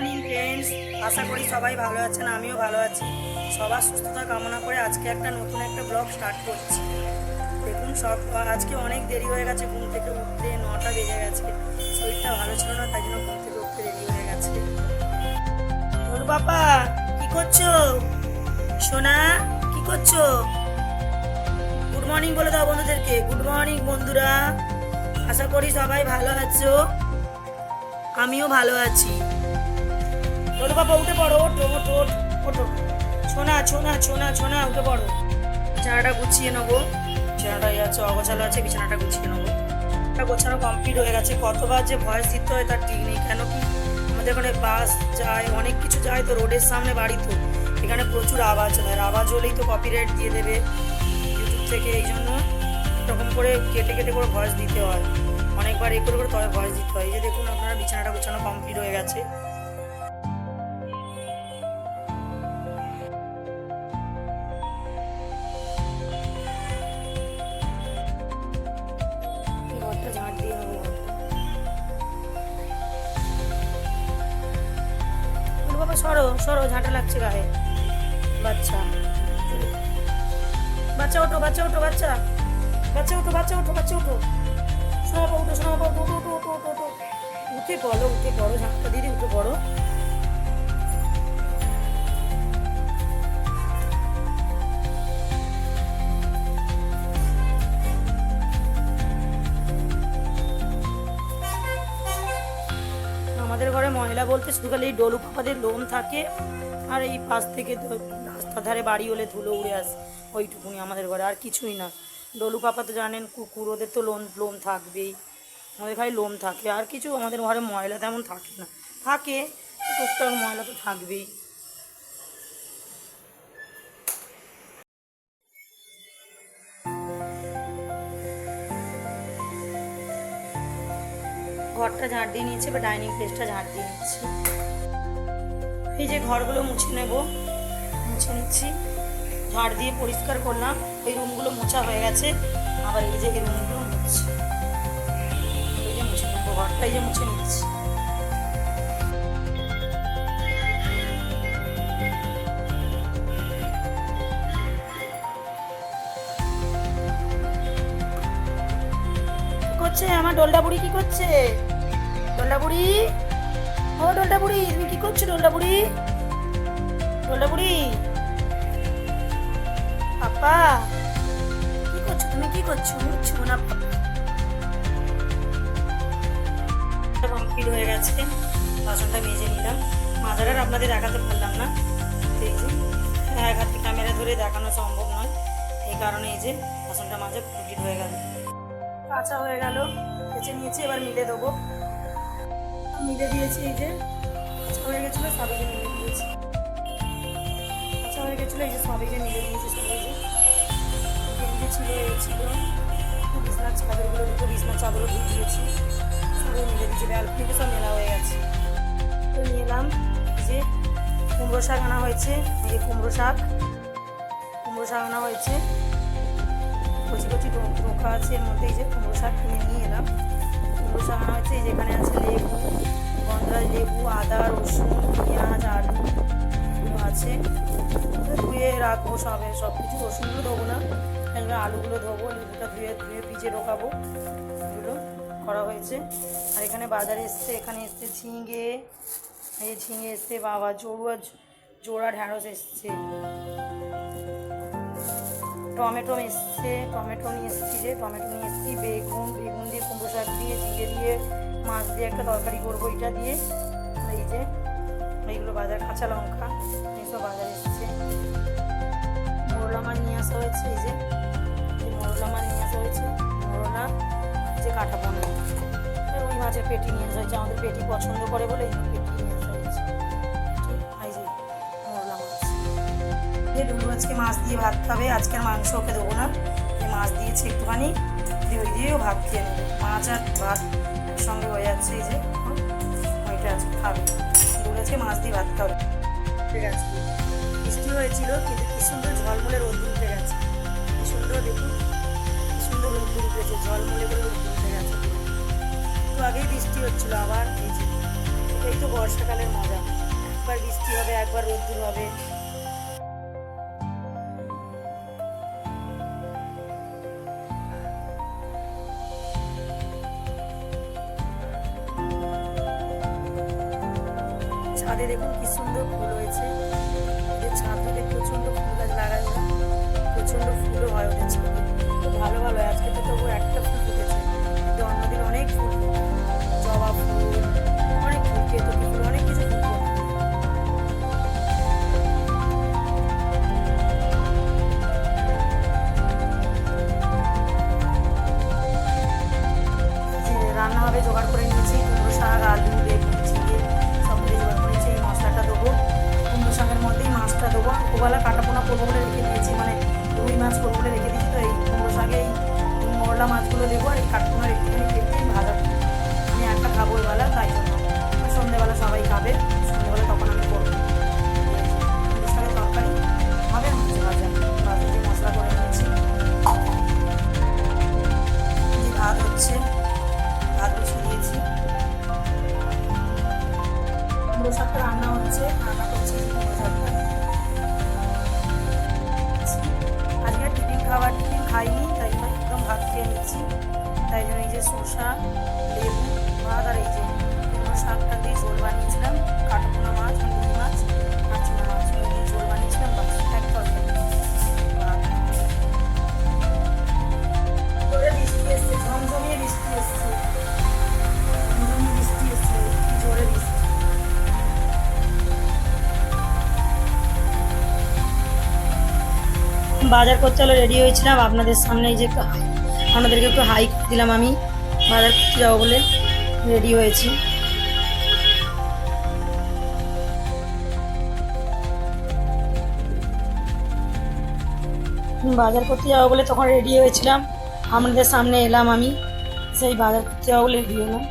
Morning friends আশা করি সবাই ভালো আছেন, আমিও ভালো আছি। সবার সুস্থতা কামনা করে আজকে একটা নতুন একটা ব্লগ স্টার্ট করছি। দেখুন সব, আজকে অনেক দেরি হয়ে গেছে, ঘুম থেকে উঠতে নটা বেজে গেছে। শরীরটা ভালো ছিল না, তাই জন্য ঘুম থেকে উঠতে দেরি হয়ে গেছে। ওর বাবা, কি করছ? সোনা, কি করছ? গুড মর্নিং বলে দাও বন্ধুদেরকে। গুড মর্নিং বন্ধুরা। আশা করি সবাই ভালো আছো। আমিও ভালো আছি। ওর বাবা উঠে পড়ো ওঠো ওঠো ওঠো, ছোনা ছোনা ছোনা ছোনা উঠে পড়ো। বিছানাটা গুছিয়ে নেব। বিছানাটা আছে অগোছালো আছে বিছানাটা গুছিয়ে নেব। গোছানো কমপ্লিট হয়ে গেছে। কতবার যে ভয়েস দিতে হয় তার ঠিক নেই। কেন কি? আমাদের এখানে বাস যায় অনেক কিছু যায় তো রোডের সামনে বাড়ি তো। এখানে প্রচুর আওয়াজ হয়। আর আওয়াজ হলেই তো কপিরাইট দিয়ে দেবে ইউটিউব থেকে। এই জন্য এরকম করে কেটে কেটে করে ভয়েস দিতে হয়। অনেকবার এ করে করে তবে ভয়েস দিতে হয়। এই যে দেখুন আপনারা বিছানাটা গোছানো কমপ্লিট হয়ে গেছে। সরো সরো, ঝাঁটা লাগছে গায়ে। বাচ্চা। বাচ্চা ওঠো বাচ্চা ওঠো, বাচ্চা। বাচ্চা ওঠো বাচ্চা ওঠো বাচ্চা ওঠো। শোনা বাবা উঠো শোনা বাবা ওঠো ওঠো ওঠো উঠো। উঠো উঠে পড়ো ঝাঁকটা দিদি উঠে পড়ো। বলতে শুধু খালি এই ডলু পাপাদের লোম থাকে আর এই পাশ থেকে রাস্তার ধারে বাড়ি হলে ধুলো উড়ে আসে ওইটুকুনি আমাদের ঘরে, আর কিছুই না। ডলু পাপা তো জানেন কুকুর, ওদের তো লোম লোম থাকবেই। আমাদের খালি লোম থাকে, আর কিছু আমাদের ঘরে ময়লা তেমন থাকে না। থাকে, টুকটাক ময়লা তো থাকবেই। ঘরটা ঝাড় দিয়ে নিয়েছি বা ডাইনিং প্লেসটা ঝাড় দিয়ে নিচ্ছি। এই যে ঘরগুলো মুছে নেব, মুছে নিচ্ছি। ঝাড় দিয়ে পরিষ্কার করলাম, এই রুমগুলো মোছা হয়ে গেছে। আবার এই যে এই রুমগুলো মুছছি। এই যে মুছে নেব ঘরটা, এই যে মুছে নিচ্ছি। করছে? আমার ডোলটা বুড়ি কি করছে? বুড়ি ও ডোলটা বুড়ি তুমি কি করছ ডোলটা বুড়ি ডোলটা বুড়ি পাপা, কি করছ তুমি? কি করছ? মুচ্ছো না কমপ্লিট হয়ে গেছে। বাসনটা মেজে নিলাম। মাজারার আপনাদের দেখাতে পারলাম না। যে, এক হাতে ক্যামেরা ধরে দেখানো সম্ভব নয়। এই কারণে এই যে, বাসনটা মাজা কমপ্লিট হয়ে গেল। কাঁচা হয়ে গেল। কেচে নিয়েছি, এবার মিলে দেবো। মিলে দিয়েছি এই যে। হয়ে গেছিল, সবাইকে মিলে দিয়েছি। হয়ে গেছিল, এই যে সবাইকে মিলে দিয়েছি সবাই চাদরও সবাই মিলে মেলা হয়ে গেছে। তো নিয়ে এলাম যে কুমড়ো শাক হয়েছে। শাক। হয়েছে। আছে, এর মধ্যে এই যে কুমড়ো শাক কিনে নিয়ে এলাম। হয়েছে এই যেখানে আছে লেবু, গন্ধরাজ লেবু, আদা, রসুন, পেঁয়াজ, আলু আছে। ধুয়ে রাখব সবে সব কিছু রসুনগুলো দেবো না। এবার আলুগুলো ধোবো, লেবুটা ধুয়ে ধুয়ে পিজে ঢোকাবো এগুলো করা হয়েছে। আর এখানে বাজারে এসছে, এখানে এসছে ঝিঙে। এই ঝিঙে এসছে, বাবা জোড়া জোড়া ঢ্যাঁড়স এসছে। টমেটো এসছে টমেটো নিয়ে এসেছি যে টমেটো নিয়ে এসেছি বেগুন বেগুন দিয়ে কুমড়ো শাক দিয়ে ঝিঙে দিয়ে, মাছ দিয়ে একটা তরকারি করব এটা দিয়ে। এই যে, এইগুলো বাজার, কাঁচা লঙ্কা, এইসব বাজার এসছে। মোরলা নিয়ে আসা হয়েছে, এই যে মোরলা মাছ নিয়ে আসা হয়েছে। মোরলা যে কাটা পোনা ওই মাছের পেটি নিয়ে আসা হয়েছে, আমাদের পেটি পছন্দ করে বলে যে ডুবু আজকে মাছ দিয়ে ভাত খাবে। আজকে আর মাংস ওকে দেবো না। মাছ দিয়েছি একটুখানি। দিয়ে ওই দিয়েও ভাত খেয়ে নেবে। মাছ আর ভাত একসঙ্গে হয়ে যাচ্ছে এই যে। ওইটা আজকে খাবে। ডুবু আজকে মাছ দিয়ে ভাত খাবে। ঠিক আছে। বৃষ্টি হয়েছিল, কিন্তু কি সুন্দর ঝলমলে রোদ উঠে গেছে। কি সুন্দর দেখুন। কি সুন্দর রোদ উঠেছে, ঝলমলে করে রোদ উঠে গেছে। একটু আগেই বৃষ্টি হচ্ছিল, আবার এই যে। এই তো বর্ষাকালের মজা। একবার বৃষ্টি হবে, একবার রোদ্দুর হবে। ছাদে দেখুন কি সুন্দর ফুল হয়েছে। ওদের ছাদ থেকে প্রচণ্ড ফুল গাছ লাগায় প্রচণ্ড ফুলও হয় ওদের ছাদে। ভালো ভালো আজকে তো তবু একটা ফুল দেবো আর এই কাঠপোনার একটুখানি কেটে ভালো। আমি একটা খাব ওইবেলা শসা লেবু ভাত আর এই শাকটা দিয়ে ঝোল বানিয়েছিলাম, কাটাপোনা মাছ রুই মাছ আর মাছ দিয়ে ঝোল বানিয়েছিলাম বাস এক তরকারি বৃষ্টি এসছে জোরে বাজার করতে রেডি হয়েছিলাম, আপনাদের সামনে এই যে আপনাদেরকে একটু হাই দিলাম আমি। বাজার করতে যাব বলে রেডি হয়েছি। বাজার করতে যাব বলে তখন রেডি হয়েছিলাম। আমাদের সামনে এলাম আমি। সেই বাজার করতে যাব বলে রেডি হলাম।